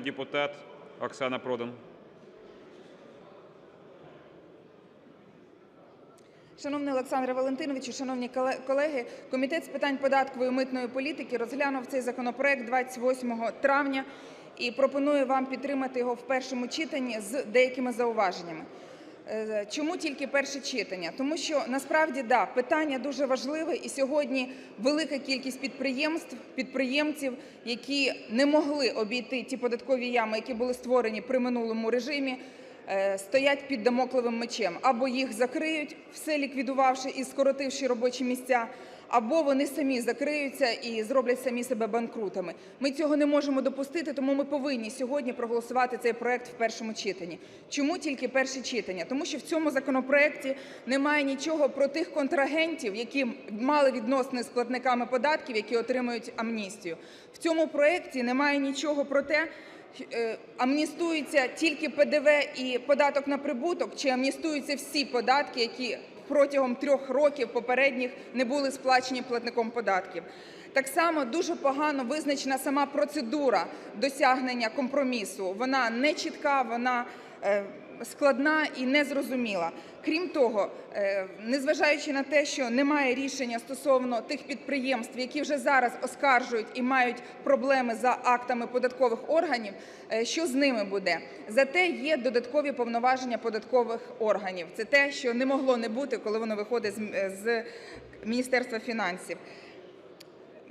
депутат Оксана Продан. Шановний Олександре Валентиновичу, шановні колеги, Комітет з питань податкової і митної політики розглянув цей законопроект 28 травня і пропонує вам підтримати його в першому читанні з деякими зауваженнями. Е, Чому тільки перше читання? Тому що насправді да, питання дуже важливе, і сьогодні велика кількість підприємств, підприємців, які не могли обійти ті податкові ями, які були створені при минулому режимі, стоять під дамоклевим мечем. Або їх закриють, все ліквідувавши і скоротивши робочі місця, або вони самі закриються і зроблять самі себе банкрутами. Ми цього не можемо допустити, тому ми повинні сьогодні проголосувати цей проект в першому читанні. Чому тільки перше читання? Тому що в цьому законопроекті немає нічого про тих контрагентів, які мали відносини з платниками податків, які отримують амністію. В цьому проекті немає нічого про те, е, амністується тільки ПДВ і податок на прибуток, чи амністуються всі податки, які протягом трьох років попередніх не були сплачені платником податків. Так само дуже погано визначена сама процедура досягнення компромісу. Вона не чітка, вона е, складна і незрозуміла. Крім того, е, незважаючи на те, що немає рішення стосовно тих підприємств, які вже зараз оскаржують і мають проблеми за актами податкових органів, е, що з ними буде? Зате є додаткові повноваження податкових органів. Це те, що не могло не бути, коли воно виходить з е, з Міністерства фінансів.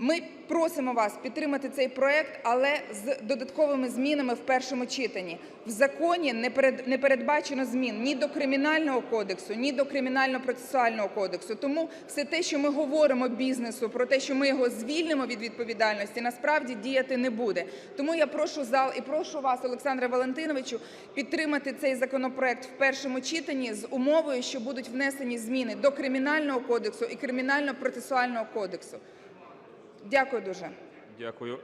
Ми просимо вас підтримати цей проект, але з додатковими змінами в першому читанні. В законі не перед- не передбачено змін ні до Кримінального кодексу, ні до Кримінально-процесуального кодексу. Тому все те, що ми говоримо бізнесу про те, що ми його звільнимо від відповідальності, насправді діяти не буде. Тому я прошу зал і прошу вас, Олександре Валентиновичу, підтримати цей законопроект в першому читанні з умовою, що будуть внесені зміни до Кримінального кодексу і Кримінально-процесуального кодексу. Дякую дуже. Дякую.